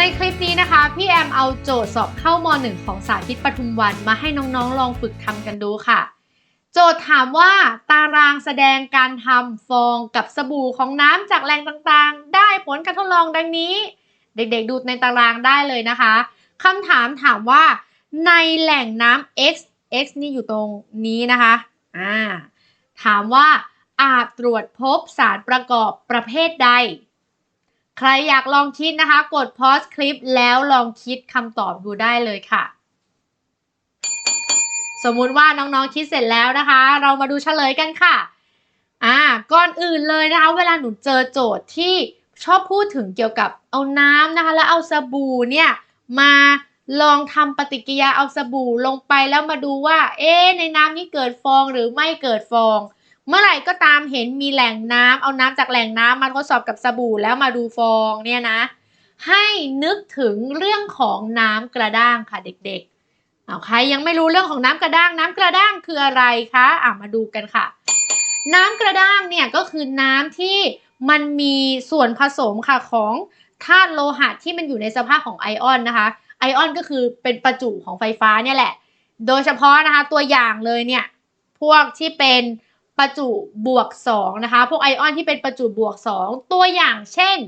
ในคลิปนี้นะคะ พี่แอมเอาโจทย์สอบเข้ามหนึ่งของสาธิตปทุมวันมาให้น้องๆลองฝึกทำกันดูค่ะ โจทย์ถามว่าตารางแสดงการทำฟองกับสบู่ของน้ำจากแหล่งต่างๆ ได้ผลการทดลองดังนี้ เด็กๆดูในตารางได้เลยนะคะคำถามถามว่า ในแหล่งน้ำ x x นี่อยู่ตรงนี้นะคะอ่าถามว่าอาจตรวจพบสารประกอบประเภทใด ใครอยากลองคิดนะคะ กดพอสคลิปแล้วลองคิดคำตอบดูได้เลยค่ะ สมมุติว่าน้องๆคิดเสร็จแล้วนะคะ เรามาดูเฉลยกันค่ะ อ่าก่อนอื่นเลยนะคะ เวลาหนูเจอโจทย์ที่ชอบพูดถึงเกี่ยวกับเอาน้ำนะคะ แล้วเอาสบู่เนี่ยมาลองทำปฏิกิริยาเอาสบู่ลงไปแล้วมาดูว่า เอ๊ในน้ำนี้เกิดฟองหรือไม่เกิดฟอง เมื่อไหร่ก็ตามเห็นมีแหล่งน้ำเอาน้ำจากแหล่งน้ำมาทดสอบกับสบู่แล้วมาดูฟองเนี่ยนะ ให้นึกถึงเรื่องของน้ำกระด้างค่ะเด็กๆเอาใครยังไม่รู้เรื่องของน้ำกระด้าง น้ำกระด้างคืออะไรคะอะมาดูกันค่ะ น้ำกระด้างเนี่ยก็คือน้ำที่มันมีส่วนผสมค่ะของธาตุโลหะที่มันอยู่ในสภาพของไอออนนะคะ ไอออนก็คือเป็นประจุของไฟฟ้าเนี่ยแหละ โดยเฉพาะนะคะตัวอย่างเลยเนี่ยพวกที่เป็น ประจุบวก2นะคะ พวกไอออนที่เป็นประจุบวก 2 ตัวอย่างเช่น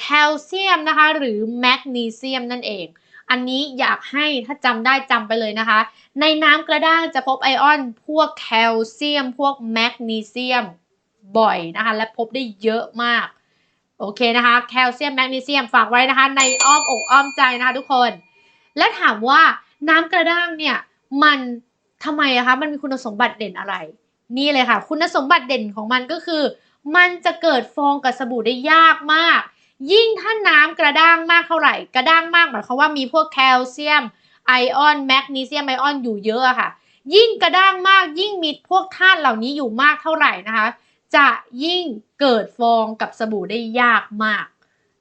แคลเซียมนะคะ หรือแมกนีเซียมนั่นเอง อันนี้อยากให้ถ้าจำได้จำไปเลยนะคะ ในน้ำกระด้างจะพบไอออน พวกแคลเซียม พวกแมกนีเซียมบ่อยนะคะ และพบได้เยอะมาก โอเคนะคะ แคลเซียมแมกนีเซียมฝากไว้นะคะ ในอ้อมอกอ้อมใจนะคะทุกคน และถามว่าน้ำกระด้างเนี่ย มันทำไมอะคะ มันมีคุณสมบัติเด่นอะไร นี่เลยค่ะ คุณสมบัติเด่นของมันก็คือ มันจะเกิดฟองกับสบู่ได้ยากมาก ยิ่งถ้าน้ำกระด้างมากเท่าไหร่ กระด้างมากหมายความว่ามีพวกแคลเซียมไอออนแมกนีเซียมไอออนอยู่เยอะค่ะ ยิ่งกระด้างมากยิ่งมีพวกธาตุเหล่านี้อยู่มากเท่าไหร่นะคะ จะยิ่งเกิดฟองกับสบู่ได้ยากมาก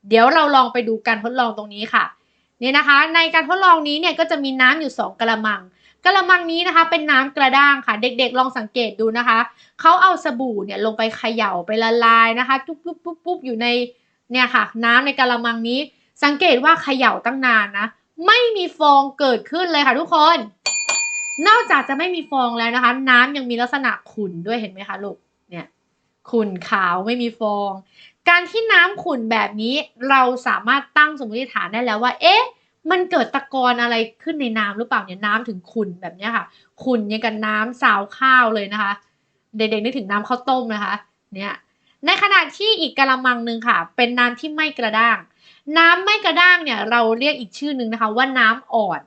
เดี๋ยวเราลองไปดูการทดลองตรงนี้ค่ะนี่นะคะ ในการทดลองนี้เนี่ยก็จะมีน้ำอยู่ 2กระมัง กระมังนี้นะคะเป็นน้ำกระด้างค่ะ เด็กๆ ลองสังเกตดูนะคะเขาเอาสบู่เนี่ยลงไปเขย่าไปละลายนะคะปุ๊บปุ๊บปุ๊บปุ๊บอยู่ในเนี่ยค่ะ น้ำในกระมังนี้ สังเกตว่าเขย่าตั้งนานนะ ไม่มีฟองเกิดขึ้นเลยค่ะทุกคน นอกจากจะไม่มีฟองแล้วนะคะ น้ำยังมีลักษณะขุ่นด้วยเห็นไหมคะลูกเนี่ยขุ่นขาวไม่มีฟอง การที่น้ำขุ่นแบบนี้เราสามารถตั้งสมมติฐานได้แล้วว่า เอ๊ะ มันเกิดตะกอนอะไรขึ้นในน้ำหรือเปล่าเนี่ยน้ำถึงขุ่นแบบนี้ค่ะขุ่นยังกับน้ำสาวข้าวเลยนะคะ เด็กๆนึกถึงน้ำข้าวต้มนะคะเนี่ยในขณะที่อีกกระมังหนึ่งค่ะ เป็นน้ำที่ไม่กระด้าง น้ำไม่กระด้างเนี่ยเราเรียกอีกชื่อหนึ่งนะคะว่าน้ำอ่อน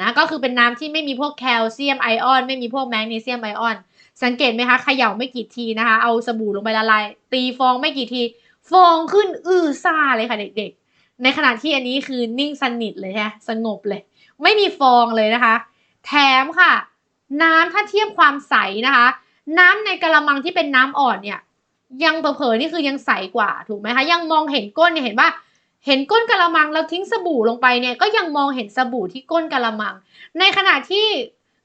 นะก็คือเป็นน้ำที่ไม่มีพวกแคลเซียมไอออน ไม่มีพวกแมกนีเซียมไอออน สังเกตไหมคะเขย่าไม่กี่ทีนะคะ เอาสบู่ลงไปละลาย ตีฟองไม่กี่ที ฟองขึ้นอื้อซ่าเลยค่ะเด็กๆ ในขณะที่อันนี้คือนิ่งสนิทเลยฮะสงบเลย ไม่มีฟองเลยนะคะ แถมค่ะ น้ำถ้าเทียบความใสนะคะ น้ำในกระมังที่เป็นน้ำอ่อนเนี่ย ยังเผลอๆนี่คือยังใสกว่าถูกไหมคะยังมองเห็นก้นเนี่ยเห็นว่าเห็นก้นกระมังแล้วทิ้งสบู่ลงไปเนี่ยก็ยังมองเห็นสบู่ที่ก้นกระมัง ในขณะที่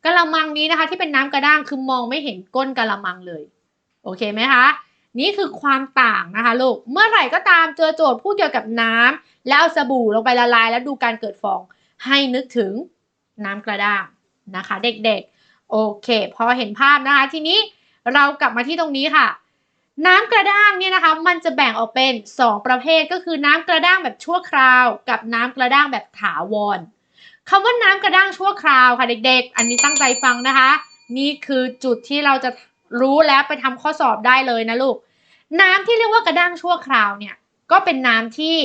กระมังนี้นะคะ ที่เป็นน้ำกระด้างคือมองไม่เห็นก้นกระมังเลย โอเคไหมคะ นี่คือความต่างนะคะลูก เมื่อไหร่ก็ตามเจอโจทย์พูดเกี่ยวกับน้ำแล้วเอาสบู่ลงไปละลาย แล้วดูการเกิดฟอง ให้นึกถึงน้ำกระด้างนะคะ เด็กๆ โอเค พอเห็นภาพนะคะ ทีนี้เรากลับมาที่ตรงนี้ค่ะ น้ำกระด้างเนี่ยนะคะ มันจะแบ่งออกเป็น 2 ประเภทก็คือน้ำกระด้างแบบชั่วคราว กับน้ำกระด้างแบบถาวรคำว่าน้ำกระด้างชั่วคราวค่ะเด็ก ๆ อันนี้ตั้งใจฟังนะคะ นี่คือจุดที่เราจะ รู้แล้วไปทำข้อสอบได้เลยนะลูก น้ำที่เรียกว่ากระด้างชั่วคราวเนี่ยก็เป็นน้ำที่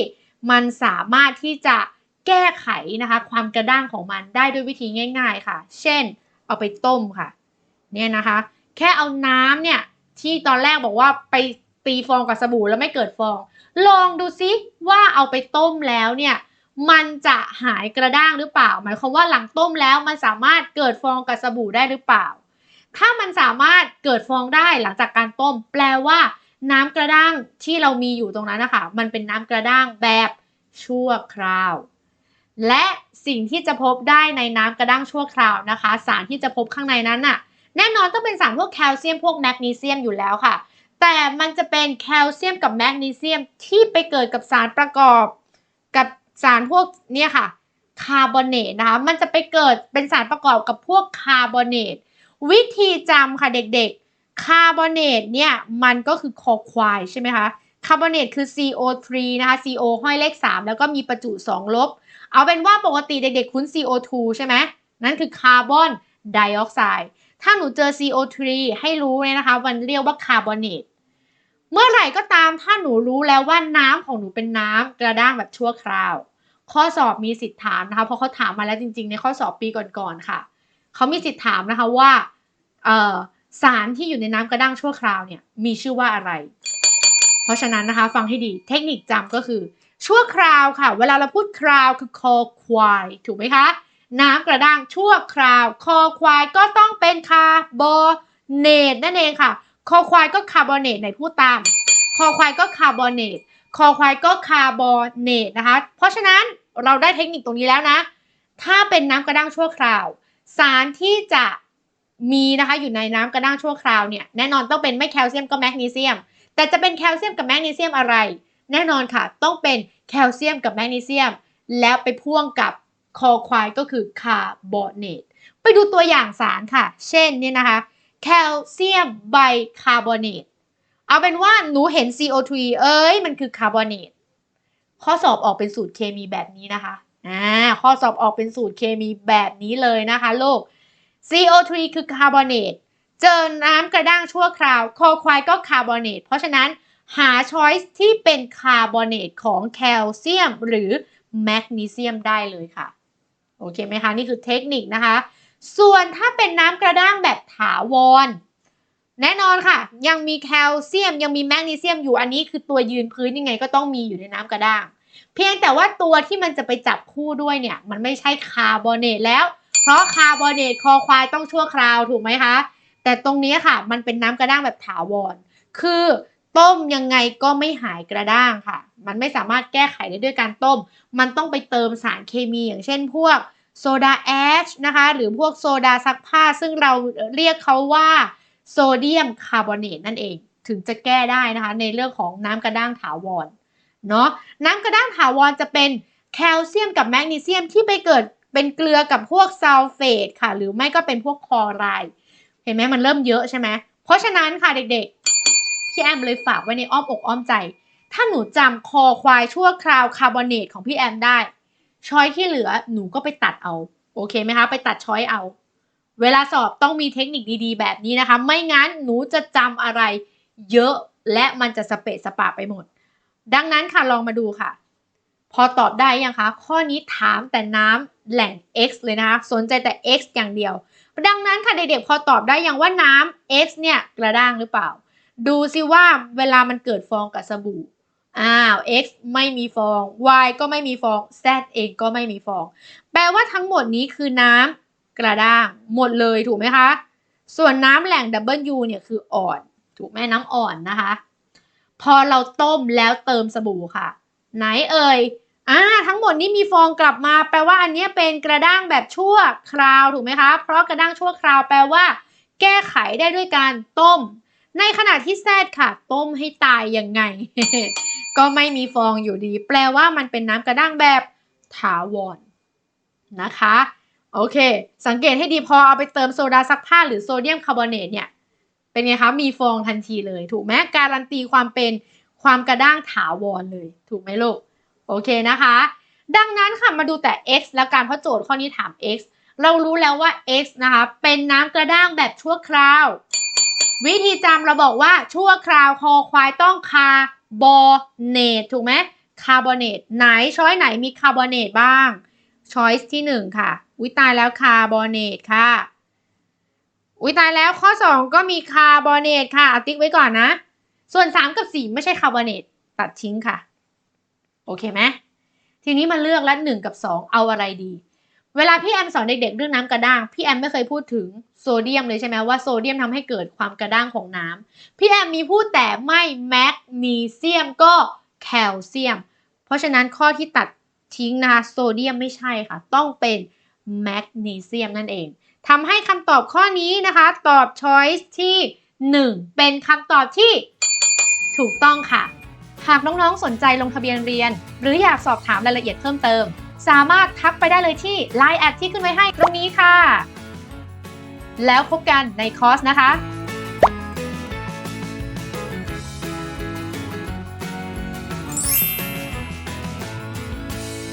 มันสามารถที่จะแก้ไขนะคะ ความกระด้างของมันได้ด้วยวิธีง่าย ๆ ค่ะ เช่น เอาไปต้มค่ะ เนี่ยนะคะ แค่เอาน้ำเนี่ยที่ตอนแรกบอกว่าไปตีฟองกับสบู่แล้วไม่เกิดฟอง ลองดูซิว่าเอาไปต้มแล้วเนี่ยมันจะหายกระด้างหรือเปล่า หมายความว่าหลังต้มแล้วมันสามารถเกิดฟองกับสบู่ได้หรือเปล่า ถ้ามันสามารถเกิดฟองได้หลังจากการต้ม แปลว่า น้ำกระด้างที่เรามีอยู่ตรงนั้นนะคะ มันเป็นน้ำกระด้างแบบชั่วคราว และสิ่งที่จะพบได้ในน้ำกระด้างชั่วคราวนะคะ สารที่จะพบข้างในนั้นน่ะ แน่นอนต้องเป็นสารพวกแคลเซียมพวกแมกนีเซียมอยู่แล้วค่ะ แต่มันจะเป็นแคลเซียมกับแมกนีเซียมที่ไปเกิดกับสารประกอบ กับสารพวกเนี่ยค่ะคาร์บอเนตนะคะ มันจะไปเกิดเป็นสารประกอบกับพวกคาร์บอเนต วิธีจำค่ะเด็กๆ คาร์บอเนตเนี่ยมันก็คือคอควายใช่ไหมคะ คาร์บอเนตคือ CO3 นะคะ CO ห้อยเลข 3 แล้วก็มีประจุ 2 ลบ เอาเป็นว่าปกติเด็กๆ คุ้น CO2 ใช่ไหม นั่นคือคาร์บอนไดออกไซด์ ถ้าหนูเจอ CO3 ให้รู้เลยนะคะ มันเรียกว่าคาร์บอเนต เมื่อไหร่ก็ตามถ้าหนูรู้แล้วว่าน้ำของหนูเป็นน้ำกระด้างแบบชั่วคราว ข้อสอบมีสิทธิ์ถามนะคะ เพราะเขาถามมาแล้วจริงๆ ในข้อสอบปีก่อนๆ ค่ะ เขามีสิทธิ์ถามนะคะว่า สารที่อยู่ในน้ำกระด้างชั่วคราวเนี่ยมีชื่อว่าอะไร เพราะฉะนั้นนะคะฟังให้ดีเทคนิคจำก็คือ ชั่วคราวค่ะ เวลาเราพูดคราวคือคอควายถูกไหมคะ น้ำกระด้างชั่วคราว คอควายก็ต้องเป็นคาร์บอเนตนั่นเองค่ะ คอควายก็คาร์บอเนตในพูดตาม คอควายก็คาร์บอเนตคอควายก็คาร์บอเนตนะคะ เพราะฉะนั้นเราได้เทคนิคตรงนี้แล้วนะ ถ้าเป็นน้ำกระด้างชั่วคราว สารที่จะ มีนะคะอยู่ในน้ำกระด้างชั่วคราวเนี่ยแน่นอนต้องเป็นไม่แคลเซียมก็แมกนีเซียม แต่จะเป็นแคลเซียมกับแมกนีเซียมอะไร แน่นอนค่ะ ต้องเป็นแคลเซียมกับแมกนีเซียม แล้วไปพ่วงกับคอควายก็คือคาร์บอเนตไปดูตัวอย่างสารค่ะ เช่นเนี่ยนะคะแคลเซียมไบคาร์บอเนตเอาเป็นว่าหนูเห็น CO2 เอ้ยมันคือคาร์บอเนตข้อสอบออกเป็นสูตรเคมีแบบนี้นะคะอ่าข้อสอบออกเป็นสูตรเคมีแบบนี้เลยนะคะลูก CO3 คือคาร์บอเนตเจอน้ำกระด้างชั่วคราว คอควายก็คาร์บอเนตเพราะฉะนั้นหาช้อยส์ที่เป็นคาร์บอเนตของแคลเซียมหรือแมกนีเซียมได้เลยค่ะ โอเคไหมคะ นี่คือเทคนิคนะคะ ส่วนถ้าเป็นน้ำกระด้างแบบถาวร แน่นอนค่ะ ยังมีแคลเซียมยังมีแมกนีเซียมอยู่อันนี้คือตัวยืนพื้นยังไงก็ต้องมีอยู่ในน้ำกระด้าง เพียงแต่ว่าตัวที่มันจะไปจับคู่ด้วยเนี่ย มันไม่ใช่คาร์บอเนตแล้ว เพราะคาร์บอเนตคอควายต้องชั่วคราวถูกไหมคะ แต่ตรงนี้ค่ะมันเป็นน้ำกระด้างแบบถาวร คือต้มยังไงก็ไม่หายกระด้างค่ะ มันไม่สามารถแก้ไขได้ด้วยการต้ม มันต้องไปเติมสารเคมีอย่างเช่นพวกโซดาแอชนะคะหรือพวกโซดาซักผ้า ซึ่งเราเรียกเขาว่าโซเดียมคาร์บอเนตนั่นเองถึงจะแก้ได้นะคะ ในเรื่องของน้ำกระด้างถาวรเนาะน้ำกระด้างถาวรจะเป็นแคลเซียมกับแมกนีเซียมที่ไปเกิด เป็นเกลือกับพวกซัลเฟตค่ะ หรือไม่ก็เป็นพวกคอไรเห็นไหมมันเริ่มเยอะใช่ไหมเพราะฉะนั้นค่ะเด็กๆ พี่แอมเลยฝากไว้ในอ้อมอกอ้อมใจ ถ้าหนูจำคอควายชั่วคราวคาร์บอเนตของพี่แอมได้ ช้อยที่เหลือหนูก็ไปตัดเอา โอเคไหมคะ ไปตัดช้อยเอา เวลาสอบต้องมีเทคนิคดีๆ แบบนี้นะคะ ไม่งั้นหนูจะจำอะไรเยอะและมันจะสเปะสปะไปหมด ดังนั้นค่ะลองมาดูค่ะ พอตอบได้ยังคะ ข้อนี้ถามแต่น้ำแหล่ง x เลยนะคะ สนใจแต่ x อย่างเดียว ดังนั้นค่ะเด็กๆพอตอบได้ยังว่าน้ำ x เนี่ยกระด้างหรือเปล่า ดูซิว่าเวลามันเกิดฟองกับสบู่อ้าว x ไม่มีฟอง y ก็ไม่มีฟอง z เองก็ไม่มีฟอง แปลว่าทั้งหมดนี้คือน้ำกระด้าง หมดเลยถูกไหมคะ ส่วนน้ำแหล่ง W เนี่ยคืออ่อน ถูกไหมน้ำอ่อนนะคะ พอเราต้มแล้วเติมสบู่ค่ะ ไหนเอ่ย อ่าทั้งหมดนี้มีฟองกลับมา แปลว่าอันนี้เป็นกระด้างแบบชั่วคราวถูกไหมคะ เพราะกระด้างชั่วคราวแปลว่า แก้ไขได้ด้วยการต้ม ในขณะที่แซดค่ะ ต้มให้ตายยังไง ก็ไม่มีฟองอยู่ดี แปลว่ามันเป็นน้ำกระด้างแบบถาวรนะคะ โอเค สังเกตให้ดีพอเอาไปเติมโซดาซักผ้าหรือโซเดียมคาร์บอเนตเนี่ยเป็นไงคะมีฟองทันทีเลย ถูกไหมการันตีความเป็นความกระด้างถาวรเลย ถูกไหมลูก โอเคนะคะ ดังนั้นค่ะมาดูแต่ x แล้วกันเพราะโจทย์ข้อนี้ถาม x เรารู้แล้วว่า x นะคะ เป็นน้ำกระด้างแบบชั่วคราว วิธีจำเราบอกว่าชั่วคราวคอควายต้องคาร์บอเนตถูกไหมคาร์บอเนตไหนช้อยไหนมีคาร์บอเนตบ้างช้อยที่หนึ่งค่ะวิตายแล้วคาร์บอเนตค่ะ อุ้ยตายแล้วข้อ 2 ก็มีคาร์บอเนตค่ะเอาติ๊กไว้ก่อนนะ ส่วน 3 กับ 4 ไม่ใช่คาร์บอเนตตัดทิ้งค่ะ โอเคไหมทีนี้มาเลือกแล้ว1กับ2เอาอะไรดี เวลาพี่แอมสอนเด็กๆเรื่องน้ำกระด้าง พี่แอมไม่เคยพูดถึงโซเดียมเลยใช่ไหมว่าโซเดียมทำให้เกิดความกระด้างของน้ำพี่แอมมีพูดแต่ไม่แมกนีเซียมก็แคลเซียม เพราะฉะนั้นข้อที่ตัดทิ้งนะคะโซเดียมไม่ใช่ค่ะ ต้องเป็นแมกนีเซียมนั่นเองทำให้คำตอบข้อนี้นะคะ ตอบ choice ที่ 1 เป็นคำตอบที่ถูกต้องค่ะ หากน้องๆ สนใจลงทะเบียนเรียน หรืออยากสอบถามรายละเอียดเพิ่มเติม สามารถทักไปได้เลยที่ Line แอดที่ขึ้นไว้ให้ตรงนี้ค่ะ แล้วพบกันในคอร์สนะคะ